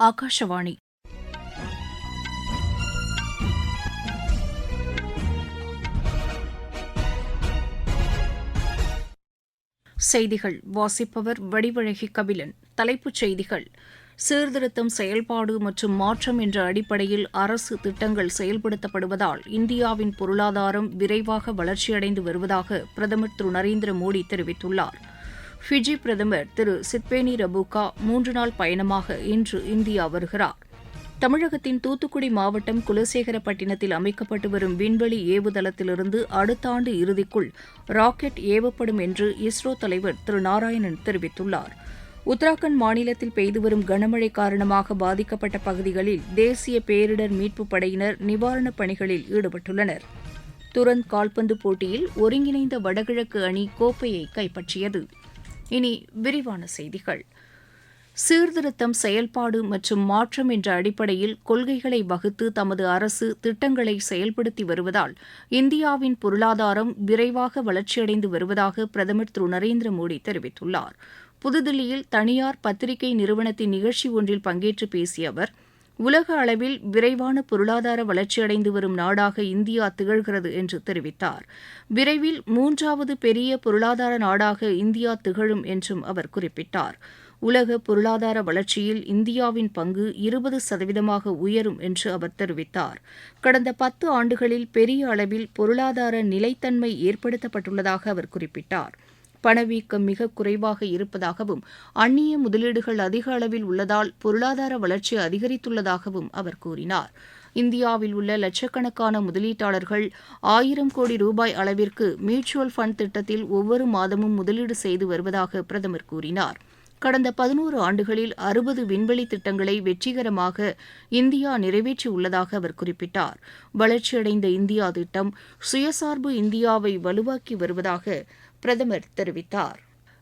ஆகாஷவாணி செய்திகள். வாசிப்பவர் வடிவழகி கபிலன். தலைப்புச் செய்திகள். சீர்திருத்தம் செயல்பாடு மற்றும் மாற்றம் என்ற அடிப்படையில் அரசு திட்டங்கள் செயல்படுத்தப்படுவதால் இந்தியாவின் பொருளாதாரம் விரைவாக வளர்ச்சியடைந்து வருவதாக பிரதமர் திரு நரேந்திர மோடி தெரிவித்துள்ளார். ஃபிஜி பிரதமர் திரு சித்பேனி ரபுகா மூன்று நாள் பயணமாக இன்று இந்தியா வருகிறார். தமிழகத்தின் தூத்துக்குடி மாவட்டம் குலசேகரப்பட்டினத்தில் அமைக்கப்பட்டு வரும் விண்வெளி ஏவுதளத்திலிருந்து அடுத்த ஆண்டு இறுதிக்குள் ராக்கெட் ஏவப்படும் என்று இஸ்ரோ தலைவர் திரு நாராயணன் தெரிவித்துள்ளார். உத்தராகண்ட் மாநிலத்தில் பெய்து வரும் கனமழை காரணமாக பாதிக்கப்பட்ட பகுதிகளில் தேசிய பேரிடர் மீட்புப் படையினர் நிவாரணப் பணிகளில் ஈடுபட்டுள்ளனர். துரந்த் கால்பந்து போட்டியில் ஒருங்கிணைந்த வடகிழக்கு அணி கோப்பையை கைப்பற்றியது. இனி விரிவான செய்திகள். சீர்திருத்தம் செயல்பாடு மற்றும் மாற்றம் என்ற அடிப்படையில் கொள்கைகளை வகுத்து தமது அரசு திட்டங்களை செயல்படுத்தி வருவதால் இந்தியாவின் பொருளாதாரம் விரைவாக வளர்ச்சியடைந்து வருவதாக பிரதமர் திரு நரேந்திர மோடி தெரிவித்துள்ளார். புதுதில்லியில் தனியார் பத்திரிகை நிறுவனத்தின் நிகழ்ச்சி ஒன்றில் பங்கேற்று பேசிய அவர் உலக அளவில் விரைவான பொருளாதார வளர்ச்சியடைந்து வரும் நாடாக இந்தியா திகழ்கிறது என்று தெரிவித்தார். விரைவில் மூன்றாவது பெரிய பொருளாதார நாடாக இந்தியா திகழும் என்றும் அவர் குறிப்பிட்டார். உலக பொருளாதார வளர்ச்சியில் இந்தியாவின் பங்கு இருபது சதவீதமாக உயரும் என்று அவர் தெரிவித்தார். கடந்த பத்து ஆண்டுகளில் பெரிய அளவில் பொருளாதார நிலைத்தன்மை ஏற்படுத்தப்பட்டுள்ளதாக அவர் குறிப்பிட்டார். பணவீக்கம் மிக குறைவாக இருப்பதாகவும் அந்நிய முதலீடுகள் அதிக அளவில் உள்ளதால் பொருளாதார வளர்ச்சி அதிகரித்துள்ளதாகவும் அவர் கூறினார். இந்தியாவில் உள்ள லட்சக்கணக்கான முதலீட்டாளர்கள் ஆயிரம் கோடி ரூபாய் அளவிற்கு மியூச்சுவல் ஃபண்ட் திட்டத்தில் ஒவ்வொரு மாதமும் முதலீடு செய்து வருவதாக பிரதமர் கூறினார். கடந்த பதினோரு ஆண்டுகளில் அறுபது விண்வெளி திட்டங்களை வெற்றிகரமாக இந்தியா நிறைவேற்றியுள்ளதாக அவர் குறிப்பிட்டார். வளர்ச்சியடைந்த இந்தியா திட்டம் சுயசார்பு இந்தியாவை வலுவாக்கி வருவதாக பிரதமர் தெரிவித்தார்.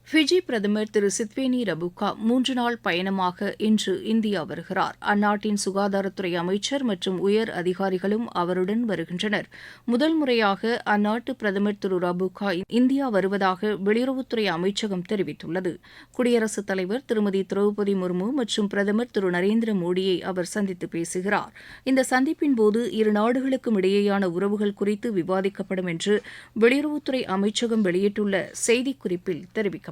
ஃபிஜி பிரதமர் திரு சித்வேனி ரபுகா மூன்று நாள் பயணமாக இன்று இந்தியா வருகிறார். அந்நாட்டின் சுகாதாரத்துறை அமைச்சர் மற்றும் உயர் அதிகாரிகளும் அவருடன் வருகின்றனர். முதல் முறையாக அந்நாட்டு பிரதமர் திரு ரபுகா இந்தியா வருவதாக வெளியுறவுத்துறை அமைச்சகம் தெரிவித்துள்ளது. குடியரசுத் தலைவர் திருமதி திரௌபதி முர்மு மற்றும் பிரதமர் திரு நரேந்திர மோடியை அவர் சந்தித்து பேசுகிறார். இந்த சந்திப்பின் போது இரு நாடுகளுக்கும் இடையேயான உறவுகள் குறித்து விவாதிக்கப்படும் என்று வெளியுறவுத்துறை அமைச்சகம் வெளியிட்டுள்ள செய்திக்குறிப்பில் தெரிவிக்கப்பட்டுள்ளது.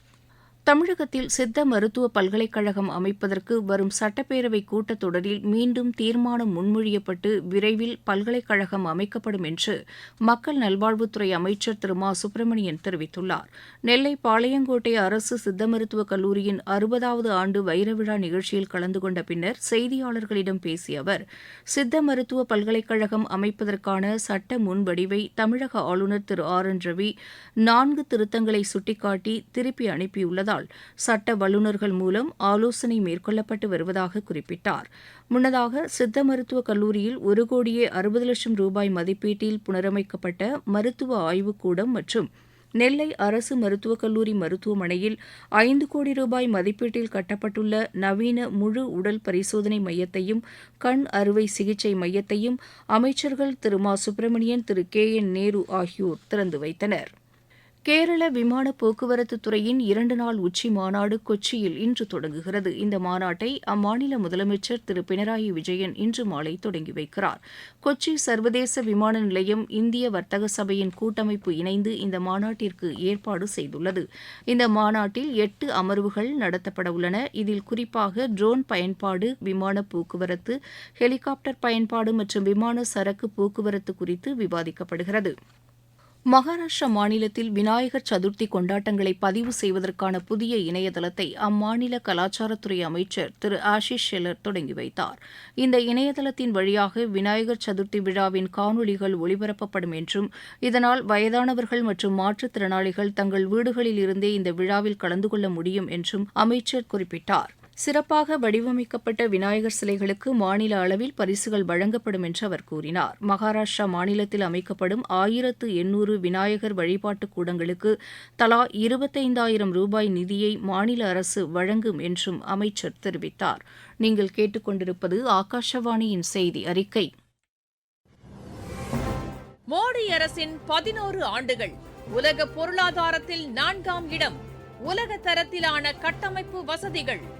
தமிழகத்தில் சித்த மருத்துவ பல்கலைக்கழகம் அமைப்பதற்கு வரும் சட்டப்பேரவை கூட்டத்தொடரில் மீண்டும் தீர்மானம் முன்மொழியப்பட்டு விரைவில் பல்கலைக்கழகம் அமைக்கப்படும் என்று மக்கள் நல்வாழ்வுத்துறை அமைச்சர் திரு மா. சுப்பிரமணியன் தெரிவித்துள்ளார். நெல்லை பாளையங்கோட்டை அரசு சித்த மருத்துவக் கல்லூரியின் அறுபதாவது ஆண்டு வைரவிழா நிகழ்ச்சியில் கலந்து கொண்ட பின்னர் செய்தியாளர்களிடம் பேசிய அவர் சித்த மருத்துவ பல்கலைக்கழகம் அமைப்பதற்கான சட்ட முன்வடிவை தமிழக ஆளுநர் திரு ஆர். என். ரவி நான்கு திருத்தங்களை சுட்டிக்காட்டி திருப்பி இருப்பதால் சட்ட வல்லுநர்கள் மூலம் ஆலோசனை மேற்கொள்ளப்பட்டு வருவதாக குறிப்பிட்டார். முன்னதாக சித்த மருத்துவக் கல்லூரியில் ஒரு கோடியே அறுபது லட்சம் ரூபாய் மதிப்பீட்டில் புனரமைக்கப்பட்ட மருத்துவ ஆய்வுக்கூடம் மற்றும் நெல்லை அரசு மருத்துவக் கல்லூரி மருத்துவமனையில் ஐந்து கோடி ரூபாய் மதிப்பீட்டில் கட்டப்பட்டுள்ள நவீன முழு உடல் பரிசோதனை மையத்தையும் கண் அறுவை சிகிச்சை மையத்தையும் அமைச்சர்கள் திரு. மா. சுப்பிரமணியன் திரு. கே. என். நேரு ஆகியோர் திறந்து வைத்தனர். கேரள விமான போக்குவரத்து துறையின் இரண்டு நாள் உச்சி மாநாடு கொச்சியில் இன்று தொடங்குகிறது. இந்த மாநாட்டை அம்மாநில முதலமைச்சர் திரு பினராயி விஜயன் இன்று மாலை தொடங்கி வைக்கிறார். கொச்சி சர்வதேச விமான நிலையம் இந்திய வர்த்தக சபையின் கூட்டமைப்பு இணைந்து இந்த மாநாட்டிற்கு ஏற்பாடு செய்துள்ளது. இந்த மாநாட்டில் எட்டு அமர்வுகள் நடத்தப்பட உள்ளன. இதில் குறிப்பாக ட்ரோன் பயன்பாடு விமான போக்குவரத்து ஹெலிகாப்டர் பயன்பாடு மற்றும் விமான சரக்கு போக்குவரத்து குறித்து விவாதிக்கப்படுகிறது. மகாராஷ்டிரா மாநிலத்தில் விநாயகர் சதுர்த்தி கொண்டாட்டங்களை பதிவு செய்வதற்கான புதிய இணையதளத்தை அம்மாநில கலாச்சாரத்துறை அமைச்சர் திரு ஆஷிஷ் ஷெல்லர் தொடங்கி வைத்தார். இந்த இணையதளத்தின் வழியாக விநாயகர் சதுர்த்தி விழாவின் காணொலிகள் ஒளிபரப்பப்படும் என்றும் இதனால் வயதானவர்கள் மற்றும் மாற்றுத்திறனாளிகள் தங்கள் வீடுகளில் இருந்தே இந்த விழாவில் கலந்து கொள்ள முடியும் என்றும் அமைச்சர் குறிப்பிட்டார். சிறப்பாக வடிவமைக்கப்பட்ட விநாயகர் சிலைகளுக்கு மாநில அளவில் பரிசுகள் வழங்கப்படும் என்று அவர் கூறினார். மகாராஷ்டிரா மாநிலத்தில் அமைக்கப்படும் ஆயிரத்து எண்ணூறு விநாயகர் வழிபாட்டுக் கூடங்களுக்கு தலா இருபத்தைந்தாயிரம் ரூபாய் நிதியை மாநில அரசு வழங்கும் என்றும் அமைச்சர் தெரிவித்தார். நீங்கள் கேட்டுக்கொண்டிருப்பது ஆகாஷவாணியின் செய்தி அறிக்கை. மோடி அரசின் பதினோரு ஆண்டுகள். உலக பொருளாதாரத்தில் நான்காம் இடம். உலக தரத்திலான கட்டமைப்பு வசதிகள்.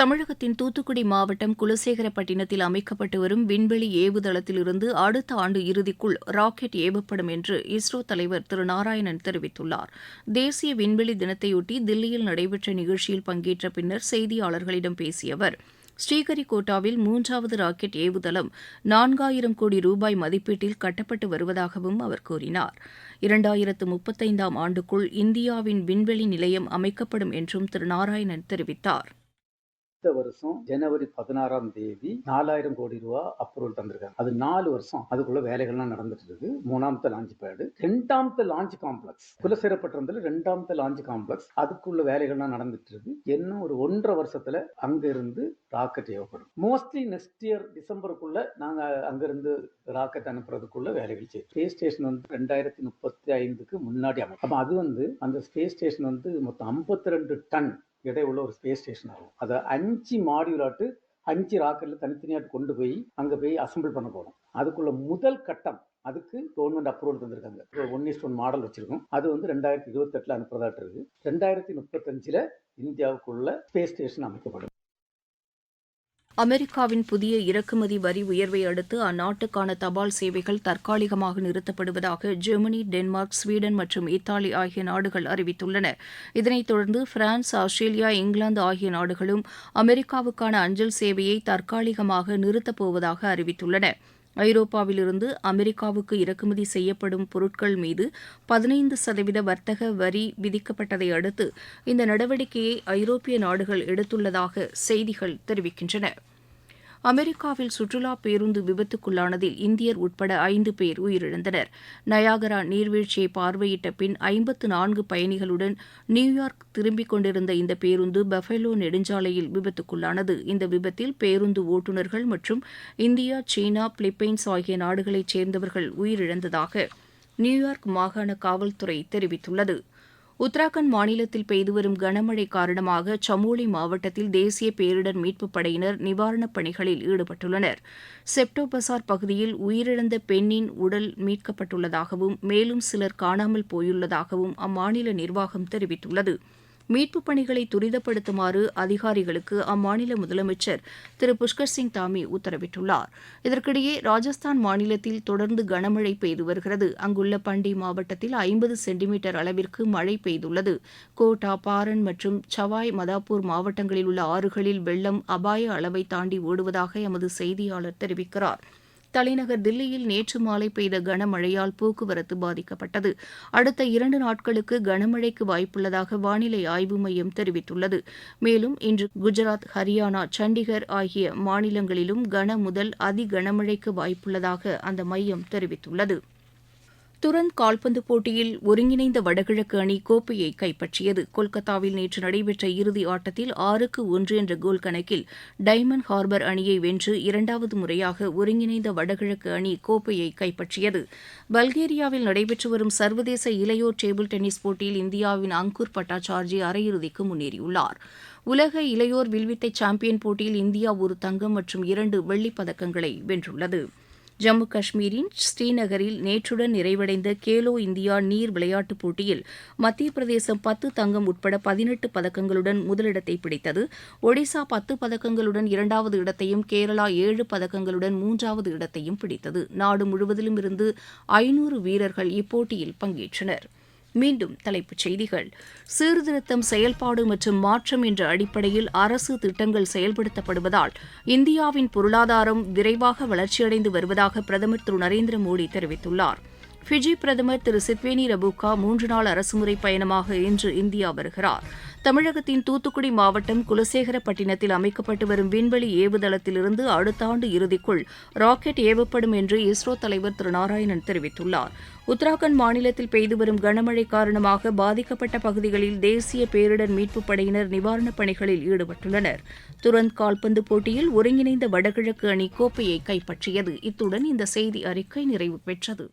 தமிழகத்தின் தூத்துக்குடி மாவட்டம் குலசேகரப்பட்டினத்தில் அமைக்கப்பட்டு வரும் விண்வெளி ஏவுதளத்திலிருந்து அடுத்த ஆண்டு இறுதிக்குள் ராக்கெட் ஏவப்படும் என்று இஸ்ரோ தலைவர் திரு நாராயணன் தெரிவித்துள்ளார். தேசிய விண்வெளி தினத்தையொட்டி தில்லியில் நடைபெற்ற நிகழ்ச்சியில் பங்கேற்ற பின்னர் செய்தியாளர்களிடம் பேசிய அவர் ஸ்ரீஹரிகோட்டாவில் மூன்றாவது ராக்கெட் ஏவுதளம் நான்காயிரம் கோடி ரூபாய் மதிப்பீட்டில் கட்டப்பட்டு வருவதாகவும் அவர் கூறினார். இரண்டாயிரத்து முப்பத்தைந்தாம் ஆண்டுக்குள் இந்தியாவின் விண்வெளி நிலையம் அமைக்கப்படும் என்றும் திரு நாராயணன் தெரிவித்தார். அடுத்த வருஷம் ஜனவரி பதினாறாம் தேதி நாலாயிரம் கோடி ரூபா அப்ரூவல் தந்திருக்காங்க. அது நாலு வருஷம். அதுக்குள்ள வேலைகள்லாம் நடந்துட்டு இருக்கு. மூணாமத்த லான்ச் பேடு ரெண்டாமத்த லாஞ்ச் காம்ப்ளெக்ஸ் குலசேரப்பட்டிருந்தது ரெண்டாமத்த லாஞ்ச் காம்ப்ளெக்ஸ் அதுக்குள்ள வேலைகள்லாம் நடந்துட்டு இருக்கு. இன்னும் ஒரு ஒன்றரை வருஷத்துல அங்க இருந்து ராக்கெட் ஏவப்படும். மோஸ்ட்லி நெக்ஸ்ட் இயர் டிசம்பருக்குள்ள நாங்க அங்கிருந்து ராக்கெட் அனுப்புறதுக்குள்ள வேலைகள் செய்யும் ஸ்பேஸ் ஸ்டேஷன் வந்து ரெண்டாயிரத்தி முப்பத்தி ஐந்துக்கு முன்னாடி அமைக்கும் அப்ப அது வந்து அந்த ஸ்பேஸ் ஸ்டேஷன் வந்து மொத்தம் ஐம்பத்தி ரெண்டு டன் எடை உள்ள ஒரு ஸ்பேஸ் ஸ்டேஷன் ஆகும். அதை அஞ்சு மாடியூலாட்டு அஞ்சு ராக்கெட்ல தனித்தனியாட்டு கொண்டு போய் அங்கே போய் அசம்பிள் பண்ண போகிறோம் அதுக்குள்ள முதல் கட்டம் அதுக்கு கவர்மெண்ட் அப்ரூவல் தந்திருக்காங்க. ஒன் இஸ் ஒன் மாடல் வச்சிருக்கோம். அது வந்து ரெண்டாயிரத்தி இருபத்தெட்டில் அனுப்புறதாட்டு இருக்கு. ரெண்டாயிரத்தி முப்பத்தஞ்சில் இந்தியாவுக்குள்ள ஸ்பேஸ் ஸ்டேஷன் அமைக்கப்படும். அமெரிக்காவின் புதிய இறக்குமதி வரி உயர்வை அடுத்து அந்நாட்டுக்கான தபால் சேவைகள் தற்காலிகமாக நிறுத்தப்படுவதாக ஜெர்மனி டென்மார்க் ஸ்வீடன் மற்றும் இத்தாலி ஆகிய நாடுகள் அறிவித்துள்ளன. இதனைத் தொடர்ந்து பிரான்ஸ் ஆஸ்திரேலியா இங்கிலாந்து ஆகிய நாடுகளும் அமெரிக்காவுக்கான அஞ்சல் சேவையை தற்காலிகமாக நிறுத்தப்போவதாக அறிவித்துள்ளன. ஐரோப்பாவிலிருந்து அமெரிக்காவுக்கு இறக்குமதி செய்யப்படும் பொருட்கள் மீது பதினைந்து சதவீத வர்த்தக வரி விதிக்கப்பட்டதை அடுத்து இந்த நடவடிக்கையை ஐரோப்பிய நாடுகள் எடுத்துள்ளதாக செய்திகள் தெரிவிக்கின்றன. அமெரிக்காவில் சுற்றுலா பேருந்து விபத்துக்குள்ளானதில் இந்தியர் உட்பட ஐந்து பேர் உயிரிழந்தனர். நயாகரா நீர்வீழ்ச்சியை பார்வையிட்ட பின் ஐம்பத்து நான்கு பயணிகளுடன் நியூயார்க் திரும்பிக் கொண்டிருந்த இந்த பேருந்து பஃபேலோ நெடுஞ்சாலையில் விபத்துக்குள்ளானது. இந்த விபத்தில் பேருந்து ஓட்டுநர்கள் மற்றும் இந்தியா சீனா பிலிப்பைன்ஸ் ஆகிய நாடுகளைச் சேர்ந்தவர்கள் உயிரிழந்ததாக நியூயார்க் மாகாண காவல்துறை தெரிவித்துள்ளது. உத்தராகண்ட் மாநிலத்தில் பெய்துவரும் கனமழை காரணமாக சமோலி மாவட்டத்தில் தேசிய பேரிடர் மீட்புப் படையினர் நிவாரணப் பணிகளில் ஈடுபட்டுள்ளனர். செப்டோ பசார் பகுதியில் உயிரிழந்த பெண்ணின் உடல் மீட்கப்பட்டுள்ளதாகவும் மேலும் சிலர் காணாமல் போயுள்ளதாகவும் அம்மாநில நிர்வாகம் தெரிவித்துள்ளது. மீட்புப் பணிகளை துரிதப்படுத்துமாறு அதிகாரிகளுக்கு அம்மாநில முதலமைச்சர் திரு. புஷ்கர் சிங் தாமி உத்தரவிட்டுள்ளார். இதற்கிடையே ராஜஸ்தான் மாநிலத்தில் தொடர்ந்து கனமழை பெய்து வருகிறது. அங்குள்ள பண்டி மாவட்டத்தில் ஐம்பது சென்டிமீட்டர் அளவிற்கு மழை பெய்துள்ளது. கோட்டா பாரன் மற்றும் சவாய் மதாப்பூர் மாவட்டங்களில் உள்ள ஆறுகளில் வெள்ளம் அபாய அளவை தாண்டி ஓடுவதாக எமது செய்தியாளர் தெரிவிக்கிறார். தலைநகர் தில்லியில் நேற்று மாலை பெய்த கனமழையால் போக்குவரத்து பாதிக்கப்பட்டது. அடுத்த இரண்டு நாட்களுக்கு கனமழைக்கு வாய்ப்புள்ளதாக வானிலை ஆய்வு மையம் தெரிவித்துள்ளது. மேலும் இன்று குஜராத் ஹரியானா சண்டிகர் ஆகிய மாநிலங்களிலும் கன முதல் அதி கனமழைக்கு வாய்ப்புள்ளதாக அந்த மையம் தெரிவித்துள்ளது. துரந்த் கால்பந்து போட்டியில் ஒருங்கிணைந்த வடகிழக்கு அணி கோப்பையை கைப்பற்றியது. கொல்கத்தாவில் நேற்று நடைபெற்ற இறுதி ஆட்டத்தில் ஆறுக்கு ஒன்று என்ற கோல் கணக்கில் டைமண்ட் ஹார்பர் அணியை வென்று இரண்டாவது முறையாக ஒருங்கிணைந்த வடகிழக்கு அணி கோப்பையை கைப்பற்றியது. பல்கேரியாவில் நடைபெற்று வரும் சர்வதேச இளையோர் டேபிள் டென்னிஸ் போட்டியில் இந்தியாவின் அங்கூர் பட்டாச்சார்ஜி அரையிறுதிக்கு முன்னேறியுள்ளார். உலக இளையோர் வில்வித்தை சாம்பியன் போட்டியில் இந்தியா ஒரு தங்கம் மற்றும் இரண்டு வெள்ளிப் பதக்கங்களை வென்றுள்ளது. ஜம்மு காஷ்மீரின் ஸ்ரீநகரில் நேற்றுடன் நிறைவடைந்த கேலோ இந்தியா நீர் விளையாட்டுப் போட்டியில் மத்திய பிரதேசம் பத்து தங்கம் உட்பட பதினெட்டு பதக்கங்களுடன் முதலிடத்தை பிடித்தது. ஒடிசா பத்து பதக்கங்களுடன் இரண்டாவது இடத்தையும் கேரளா ஏழு பதக்கங்களுடன் மூன்றாவது இடத்தையும் பிடித்தது. நாடு முழுவதிலும் இருந்து ஐநூறு வீரர்கள் இப்போட்டியில் பங்கேற்றனர். மீண்டும் தலைப்புச் செய்திகள். சீர்திருத்தம் செயல்பாடு மற்றும் மாற்றம் என்ற அடிப்படையில் அரசு திட்டங்கள் செயல்படுத்தப்படுவதால் இந்தியாவின் பொருளாதாரம் விரைவாக வளர்ச்சியடைந்து வருவதாக பிரதமர் திரு நரேந்திர மோடி தெரிவித்துள்ளார். ஃபிஜி பிரதமர் திரு சித்வேனி ரபுகா மூன்று நாள் அரசுமுறை பயணமாக இன்று இந்தியா வருகிறார். தமிழகத்தின் தூத்துக்குடி மாவட்டம் குலசேகரப்பட்டினத்தில் அமைக்கப்பட்டு வரும் விண்வெளி ஏவுதளத்திலிருந்து அடுத்த ஆண்டு இறுதிக்குள் ராக்கெட் ஏவப்படும் என்று இஸ்ரோ தலைவர் திரு நாராயணன் தெரிவித்துள்ளார். உத்தராகண்ட் மாநிலத்தில் பெய்து வரும் கனமழை காரணமாக பாதிக்கப்பட்ட பகுதிகளில் தேசிய பேரிடர் மீட்புப் படையினர் நிவாரணப் பணிகளில் ஈடுபட்டுள்ளனர். துரந்த் கால்பந்து போட்டியில் ஒருங்கிணைந்த வடகிழக்கு அணி கோப்பையை கைப்பற்றியது. இத்துடன் இந்த செய்தி அறிக்கை நிறைவு பெற்றது.